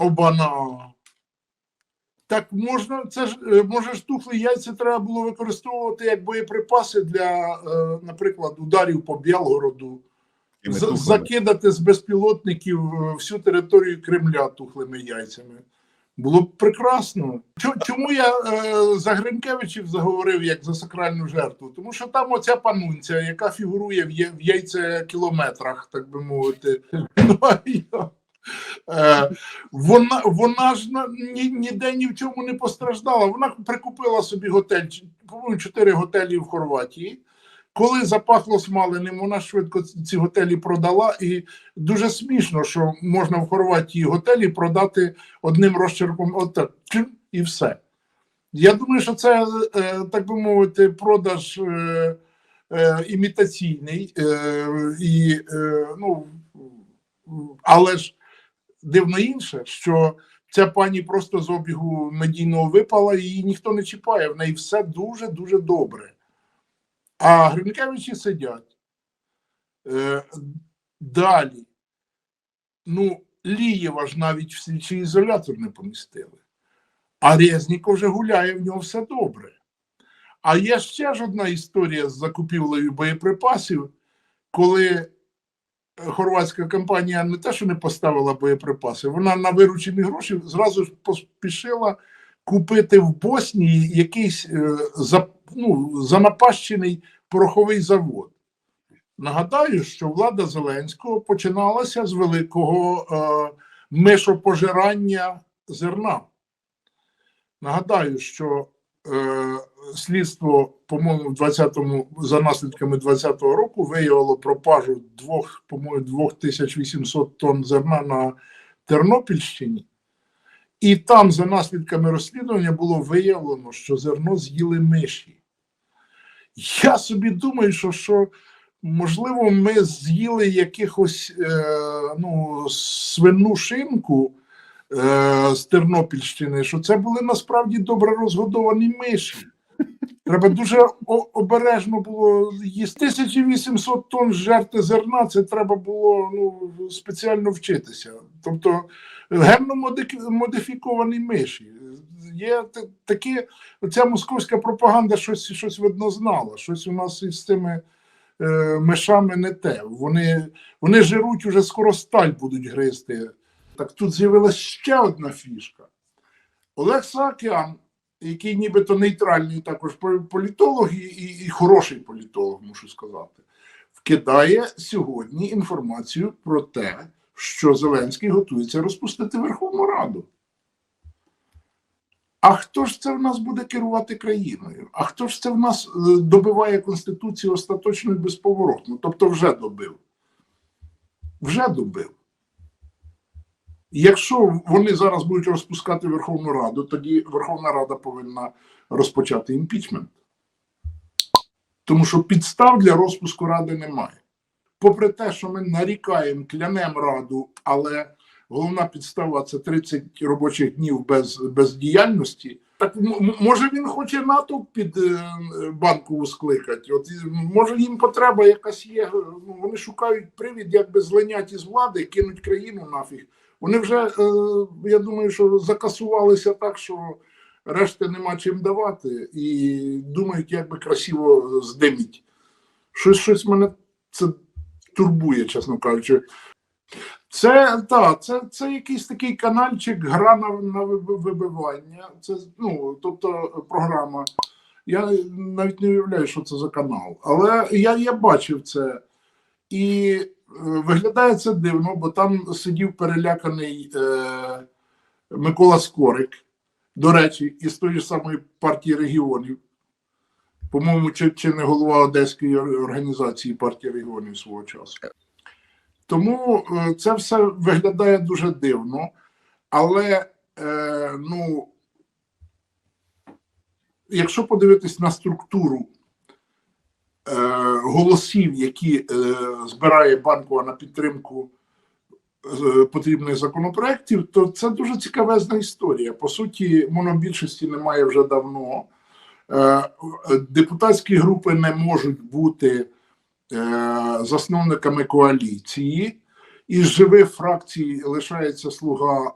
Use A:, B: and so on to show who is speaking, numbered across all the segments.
A: Обана. Так можна, це ж е, може ж тухлі яйця треба було використовувати як боєприпаси для, е, наприклад, ударів по Білгороду, закидати з безпілотників е, всю територію Кремля тухлими яйцями. Було б прекрасно. Чому я за Гринкевичів заговорив як за сакральну жертву? Тому що там оця панунця, яка фігурує в, я- в яйцекілометрах, так би мовити. Ну, а я- вона, вона ж ні, ніде ні в чому не постраждала. Вона прикупила собі готель, по-моєму, чотири готелі в Хорватії. Коли запахло смаленим, вона швидко ці готелі продала. І дуже смішно, що можна в Хорватії готелі продати одним розчерком, отак, чим, і все. Я думаю, що це, е, так би мовити, продаж е, е, імітаційний. Е, і, е, ну, але ж дивно інше, що ця пані просто з обігу медійного випала, її ніхто не чіпає. В неї все дуже дуже добре. А Гринкевичі сидять. Е, далі. Ну, Лієва ж навіть в слідчий ізолятор не помістили. А Резніков вже гуляє, в нього все добре. А є ще ж одна історія з закупівлею боєприпасів, коли хорватська компанія не те, що не поставила боєприпаси, вона на виручені гроші зразу ж поспішила купити в Боснії якийсь е, ну, занапащений пороховий завод. Нагадаю, що влада Зеленського починалася з великого е, мишопожирання зерна. Нагадаю, що слідство, по-моєму, в 20-му, за наслідками 20-го року виявило пропажу двох, по-моєму, 2800 тонн зерна на Тернопільщині. І там, за наслідками розслідування, було виявлено, що зерно з'їли миші. Я собі думаю, що, що можливо, ми з'їли якихось е, ну, свину шинку е, з Тернопільщини, що це були насправді добре розгодовані миші. Треба дуже обережно було їсти. 1800 тонн жерти зерна, це треба було ну, спеціально вчитися. Тобто генно моди- модифіковані миші. Є та- такі, ця московська пропаганда щось, щось видно знала, щось у нас із цими е, мишами не те. Вони, вони жируть уже скоро сталь будуть гризти. Так тут з'явилася ще одна фішка. Олег Саакян, який нібито нейтральний також політолог і, і, і хороший політолог, мушу сказати, вкидає сьогодні інформацію про те, що Зеленський готується розпустити Верховну Раду. А хто ж це в нас буде керувати країною? А хто ж це в нас е, добиває Конституцію остаточно і безповоротно? Тобто вже добив. Вже добив. Якщо вони зараз будуть розпускати Верховну Раду, тоді Верховна Рада повинна розпочати імпічмент. Тому що підстав для розпуску Ради немає. Попри те, що ми нарікаємо, клянемо Раду, але головна підстава це 30 робочих днів без, без діяльності. Так може він хоче натовп під е, банкову скликати? От може їм потреба якась є. Ну, вони шукають привід, як би злиняти з влади, кинуть країну нафіг. Вони вже, е, я думаю, що закасувалися так, що решти нема чим давати, і думають, як би красиво здиміть. Щось, щось мене це турбує, чесно кажучи. Це так, це, це якийсь такий канальчик, гра на, на вибивання. Це ну, тобто програма. Я навіть не уявляю, що це за канал. Але я, я бачив це. І виглядає це дивно, бо там сидів переляканий е, Микола Скорик, до речі, із тої ж самої партії регіонів. По-моєму, чи, чи не голова Одеської організації партії регіонів свого часу. Тому е, це все виглядає дуже дивно, але е, ну, якщо подивитись на структуру голосів, які е, збирає банкова на підтримку е, потрібних законопроєктів, то це дуже цікавезна історія. По суті, монобільшості немає вже давно. Е, депутатські групи не можуть бути засновниками коаліції. Із живих фракцій лишається слуга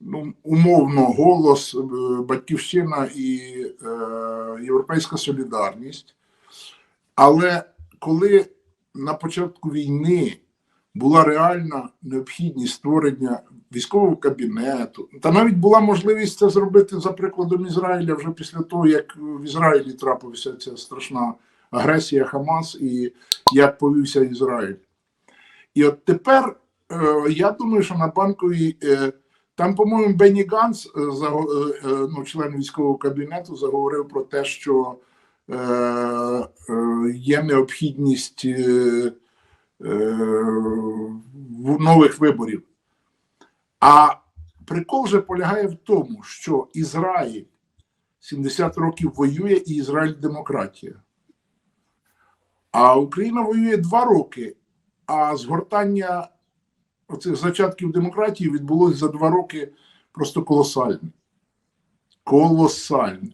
A: ну, умовно голос, Батьківщина і Європейська Солідарність. Але коли на початку війни була реальна необхідність створення військового кабінету, та навіть була можливість це зробити за прикладом Ізраїля вже після того, як в Ізраїлі трапилася ця страшна агресія Хамас і як повівся Ізраїль. І от тепер е, я думаю, що на банковій е, там, по-моєму, Бенні Ганс, е, ну, член військового кабінету, заговорив про те, що є необхідність е, е, нових виборів. А прикол же полягає в тому, що Ізраїль 70 років воює і Ізраїль демократія. А Україна воює два роки, а згортання оцих зачатків демократії відбулося за два роки просто колосальне. Колосальне.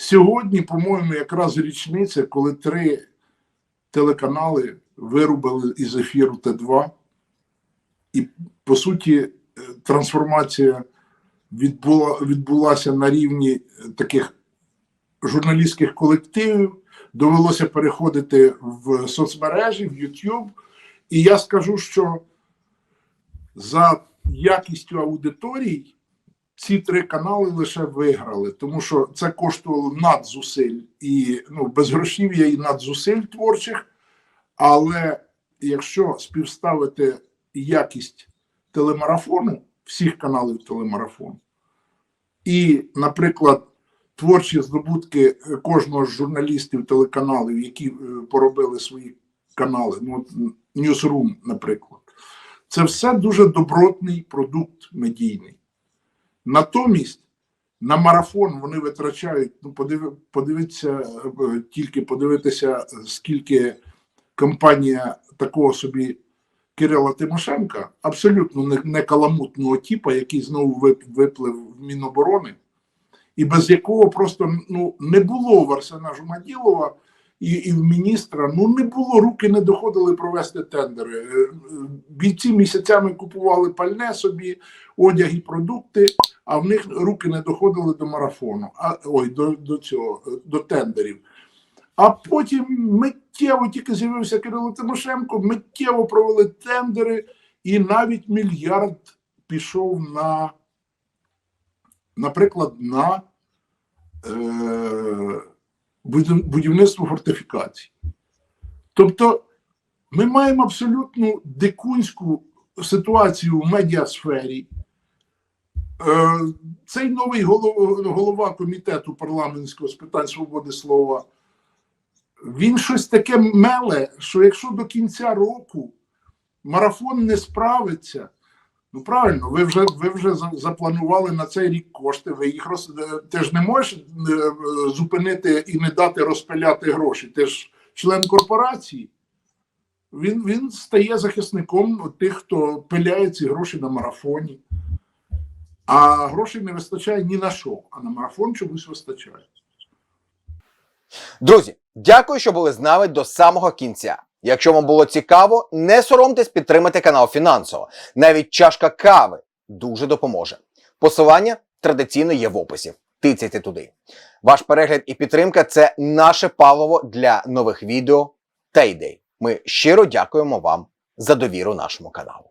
A: Сьогодні, по-моєму, якраз річниця, коли три телеканали вирубили із ефіру Т2, і, по суті, е, трансформація відбула, відбулася на рівні е, таких журналістських колективів. Довелося переходити в соцмережі, в YouTube. І я скажу, що за якістю аудиторій ці три канали лише виграли, тому що це коштувало надзусиль і ну, безгрошів'я і надзусиль творчих. Але якщо співставити якість телемарафону, всіх каналів телемарафону, і, наприклад, творчі здобутки кожного з журналістів телеканалів, які е, поробили свої канали, ну, Newsroom, наприклад, це все дуже добротний продукт медійний. Натомість на марафон вони витрачають, ну, подиви, подивіться, е, тільки подивитися, скільки компанія такого собі Кирила Тимошенка, абсолютно не, не каламутного типа, який знову виплив в Міноборони, і без якого просто ну, не було в Арсена Жумаділова і, і в міністра, ну не було, руки не доходили провести тендери. Е, е, Бійці місяцями купували пальне собі, одяг і продукти, а в них руки не доходили до марафону, а ой, до, до цього, до тендерів. А потім миттєво тільки з'явився Кирило Тимошенко, миттєво провели тендери, і навіть мільярд пішов на, наприклад, на е, будівництво фортифікацій. Тобто ми маємо абсолютно дикунську ситуацію в медіасфері. Е, Цей новий голова, комітету парламентського з питань свободи слова. Він щось таке меле, що якщо до кінця року марафон не справиться, ну правильно, ви вже ви вже запланували на цей рік кошти. Ви їх роз... е, ти ж не можеш е, зупинити і не дати розпиляти гроші. Ти ж член корпорації. Він, він стає захисником тих, хто пиляє ці гроші на марафоні. А грошей не вистачає ні на що, а на марафон чомусь вистачає.
B: Друзі, дякую, що були з нами до самого кінця. Якщо вам було цікаво, не соромтесь підтримати канал фінансово. Навіть чашка кави дуже допоможе. Посилання традиційно є в описі. Тицяйте туди. Ваш перегляд і підтримка це наше паливо для нових відео та ідей. Ми щиро дякуємо вам за довіру нашому каналу.